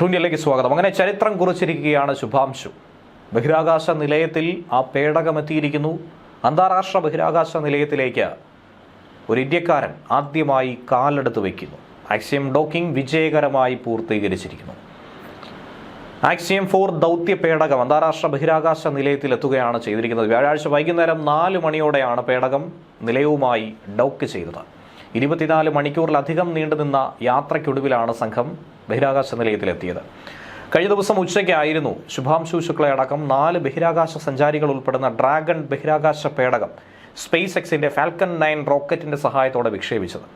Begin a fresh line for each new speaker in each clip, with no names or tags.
ട്രൂന്യയിലേക്ക് സ്വാഗതം. അങ്ങനെ ചരിത്രം കുറിച്ചിരിക്കുകയാണ് ശുഭാംശു. ബഹിരാകാശ നിലയത്തിൽ ആ പേടകമെത്തിയിരിക്കുന്നു അന്താരാഷ്ട്ര ബഹിരാകാശ നിലയത്തിലേക്ക് ഒരു ഇന്ത്യക്കാരൻ ആദ്യമായി കാലെടുത്ത് വയ്ക്കുന്നു. ആക്സിയം ഡോക്കിംഗ് വിജയകരമായി പൂർത്തീകരിച്ചിരിക്കുന്നു. ആക്സിയം ഫോർ ദൗത്യ പേടകം അന്താരാഷ്ട്ര ബഹിരാകാശ നിലയത്തിൽ എത്തുകയാണ് ചെയ്തിരിക്കുന്നത്. വ്യാഴാഴ്ച വൈകുന്നേരം നാല് മണിയോടെയാണ് പേടകം നിലയവുമായി ഡോക്ക് ചെയ്തത്. ഇരുപത്തിനാല് മണിക്കൂറിലധികം നീണ്ടുനിന്ന യാത്രയ്ക്കൊടുവിലാണ് സംഘം ബഹിരാകാശ നിലയത്തിലെത്തിയത്. കഴിഞ്ഞ ദിവസം ഉച്ചയ്ക്കായിരുന്നു ശുഭാംശു ശുക്ലയടക്കം നാല് ബഹിരാകാശ സഞ്ചാരികൾ ഉൾപ്പെടുന്ന ഡ്രാഗൺ ബഹിരാകാശ പേടകം സ്പേസ് എക്സിന്റെ ഫാൽക്കൺ നയൻ റോക്കറ്റിന്റെ സഹായത്തോടെ വിക്ഷേപിച്ചത്.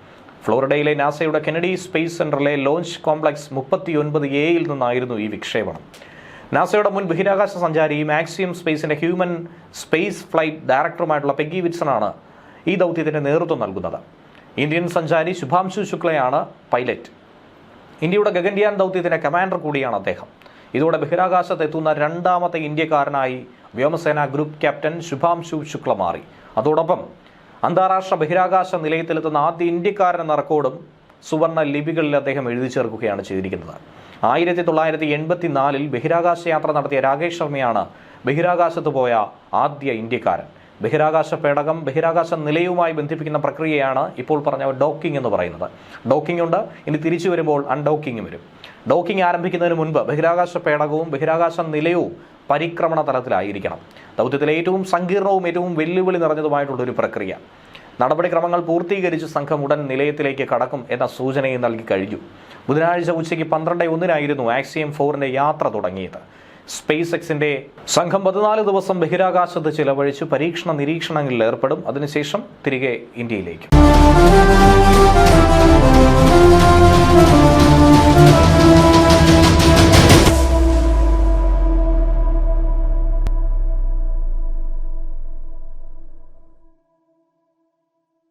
ഫ്ലോറിഡയിലെ നാസയുടെ കെനഡി സ്പേസ് സെന്ററിലെ ലോഞ്ച് കോംപ്ലക്സ് മുപ്പത്തിയൊൻപത് എയിൽ നിന്നായിരുന്നു ഈ വിക്ഷേപണം. നാസയുടെ മുൻ ബഹിരാകാശ സഞ്ചാരി മാക്സിയം സ്പേസിന്റെ ഹ്യൂമൻ സ്പേസ് ഫ്ലൈറ്റ് ഡയറക്ടറുമായിട്ടുള്ള പെഗി വിറ്റ്സണാണ് ഈ ദൗത്യത്തിന്റെ നേതൃത്വം നൽകുന്നത്. ഇന്ത്യൻ സഞ്ചാരി ശുഭാംശു ശുക്ലയാണ് പൈലറ്റ്. ഇന്ത്യയുടെ ഗഗൻയാൻ ദൗത്യത്തിന്റെ കമാൻഡർ കൂടിയാണ് അദ്ദേഹം. ഇതോടെ ബഹിരാകാശത്ത് എത്തുന്ന രണ്ടാമത്തെ ഇന്ത്യക്കാരനായി വ്യോമസേന ഗ്രൂപ്പ് ക്യാപ്റ്റൻ ശുഭാംശു ശുക്ല മാറി. അതോടൊപ്പം അന്താരാഷ്ട്ര ബഹിരാകാശ നിലയത്തിലെത്തുന്ന ആദ്യ ഇന്ത്യക്കാരൻ എന്ന റെക്കോർഡും സുവർണ ലിപികളിൽ അദ്ദേഹം എഴുതി ചേർക്കുകയാണ് ചെയ്തിരിക്കുന്നത്. ആയിരത്തി തൊള്ളായിരത്തി എൺപത്തി നാലിൽ ബഹിരാകാശ യാത്ര നടത്തിയ രാകേഷ് ശർമ്മയാണ് ബഹിരാകാശത്ത് പോയ ആദ്യ ഇന്ത്യക്കാരൻ. ബഹിരാകാശ പേടകം ബഹിരാകാശ നിലയവുമായി ബന്ധിപ്പിക്കുന്ന പ്രക്രിയയാണ് ഇപ്പോൾ പറഞ്ഞ ഡോക്കിംഗ് എന്ന് പറയുന്നത്. ഡോക്കിംഗ് ഉണ്ട് ഇനി തിരിച്ചു വരുമ്പോൾ അൺഡോക്കിംഗ് വരും. ഡോക്കിംഗ് ആരംഭിക്കുന്നതിന് മുൻപ് ബഹിരാകാശ പേടകവും ബഹിരാകാശ നിലയവും പരിക്രമണ തലത്തിലായിരിക്കണം. ദൗത്യത്തിലെ ഏറ്റവും സങ്കീർണവും ഏറ്റവും വെല്ലുവിളി നിറഞ്ഞതുമായിട്ടുള്ള ഒരു പ്രക്രിയ. നടപടിക്രമങ്ങൾ പൂർത്തീകരിച്ച് സംഘം ഉടൻ നിലയത്തിലേക്ക് കടക്കും എന്ന സൂചനയും നൽകി കഴിഞ്ഞു. ബുധനാഴ്ച ഉച്ചയ്ക്ക് പന്ത്രണ്ട് ഒന്നിനായിരുന്നു ആക്സിയം ഫോറിന്റെ യാത്ര തുടങ്ങിയത്. സ്പേസ് എക്സിന്റെ സംഘം പതിനാല് ദിവസം ബഹിരാകാശത്ത് ചിലവഴിച്ച് പരീക്ഷണ നിരീക്ഷണങ്ങളിൽ ഏർപ്പെടും. അതിനുശേഷം തിരികെ ഇന്ത്യയിലേക്ക്.